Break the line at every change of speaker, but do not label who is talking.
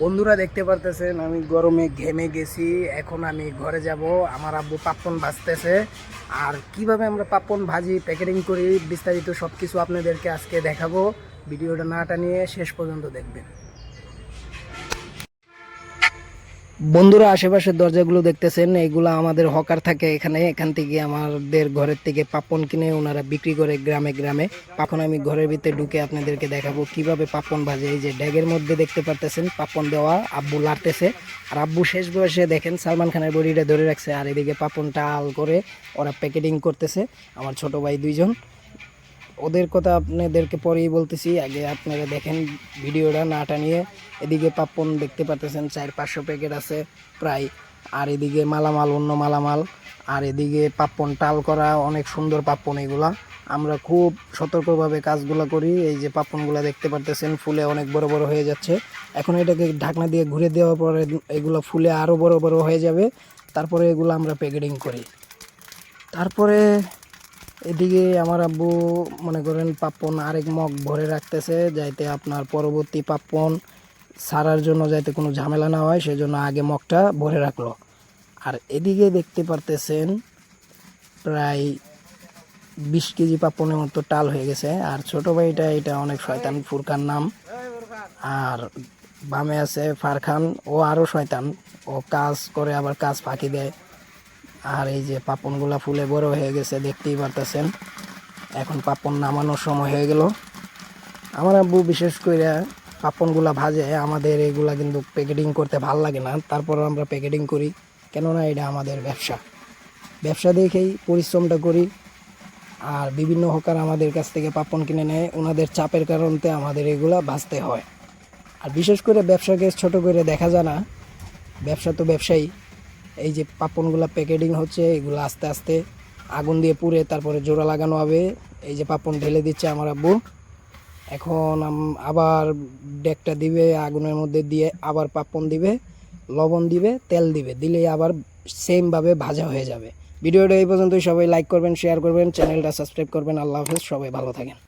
বন্ধুরা দেখতে পারতেছেন, আমি গরমে ঘেমে গেছি, এখন আমি ঘরে যাব, আমার আব্বু পাপ্পন ভাজতেছে। আর কীভাবে আমরা পাপ্পন ভাজি, প্যাকেটিং করি, বিস্তারিত সব কিছু আপনাদেরকে আজকে দেখাবো। ভিডিওটা না টানিয়ে শেষ পর্যন্ত দেখবেন। বন্ধুরা, আশেপাশের দরজাগুলো দেখতেছেন, এগুলো আমাদের হকার থাকে এখানে। এখান থেকে আমাদের ঘরের থেকে পাপন কিনে ওনারা বিক্রি করে গ্রামে গ্রামে। এখন আমি ঘরের ভিতরে ঢুকে আপনাদেরকে দেখাবো কীভাবে পাপন ভাজে এই যে ড্যাগের মধ্যে দেখতে পারতেছেন, পাপন দেওয়া, আব্বু লাড়তেছে। আর আব্বু শেষ বয়সে দেখেন, সালমান খানের বডিটা ধরে রাখছে। আর এদিকে পাপনটা আল করে ওরা প্যাকেটিং করতেছে। আমার ছোট ভাই দুইজন। ওদের কথা আপনাদেরকে পরেই বলতেছি, আগে আপনারা দেখেন ভিডিওটা না টানিয়ে এদিকে পাপ্পন দেখতে পাচ্ছেন চার পাঁচশো প্যাকেট আছে প্রায়। আর এদিকে মালামাল, অন্য মালামাল। আর এদিকে পাপ্পন টাল করা, অনেক সুন্দর পাপ্পন এগুলা। আমরা খুব সতর্কভাবে কাজগুলো করি, এই যে পাপ্পনগুলো দেখতে পারতেছেন, ফুলে অনেক বড় বড় হয়ে যাচ্ছে। এখন এটাকে ঢাকনা দিয়ে ঘুরে দেওয়ার পরে এগুলো ফুলে আরও বড় বড় হয়ে যাবে। তারপরে এগুলো আমরা প্যাকেটিং করি। তারপরে এদিকে আমার আব্বু মনে করেন পাপ্পন আরেক মগ ভরে রাখতেছে, যাইতে আপনার পরবর্তী পাপ্পন সারার জন্য যাতে কোনো ঝামেলা না হয়, সেজন্য আগে মগটা ভরে রাখল। আর এদিকে দেখতে পারতেছেন প্রায় বিশ কেজি পাপ্পনের মতো টাল হয়ে গেছে। আর ছোট ভাইটা এটা অনেক শয়তান ফুরকার নাম। আর বামে আছে ফারখান, ও আরও শয়তান। ও কাজ করে, আবার কাজ ফাঁকি দেয়। আর এই যে পাপনগুলা ফুলে বড় হয়ে গেছে, দেখতেই পারতেছেন। এখন পাপন নামানোর সময় হয়ে গেল। আমার আব্বু বিশেষ করে পাপনগুলা ভাজে, আমাদের এগুলা কিন্তু প্যাকেটিং করতে ভালো লাগে না। তারপর আমরা প্যাকেটিং করি, কেননা এটা আমাদের ব্যবসা। ব্যবসা দেখেই পরিশ্রমটা করি। আর বিভিন্ন হকার আমাদের কাছ থেকে পাপন কিনে নেয়, ওনাদের চাপের কারণতে আমাদের এগুলা ভাজতে হয়। আর বিশেষ করে ব্যবসাকে ছোট করে দেখা যায় না, ব্যবসা তো ব্যবসায়ী। এই যে পাপনগুলো প্যাকেটিং হচ্ছে, এগুলো আস্তে আস্তে আগুন দিয়ে পুড়ে তারপরে জোড়া লাগানো হবে। এই যে পাপন ঢেলে দিচ্ছে আমার আব্বু। এখন আবার ডেকটা দিবে, আগুনের মধ্যে দিয়ে আবার পাপন দিবে, লবণ দিবে, তেল দিবে, দিলেই আবার সেমভাবে ভাজা হয়ে যাবে। ভিডিওটা এই পর্যন্তই। সবাই লাইক করবেন শেয়ার করবেন, চ্যানেলটা সাবস্ক্রাইব করবেন। আল্লাহ হাফেজ, সবাই ভালো থাকেন।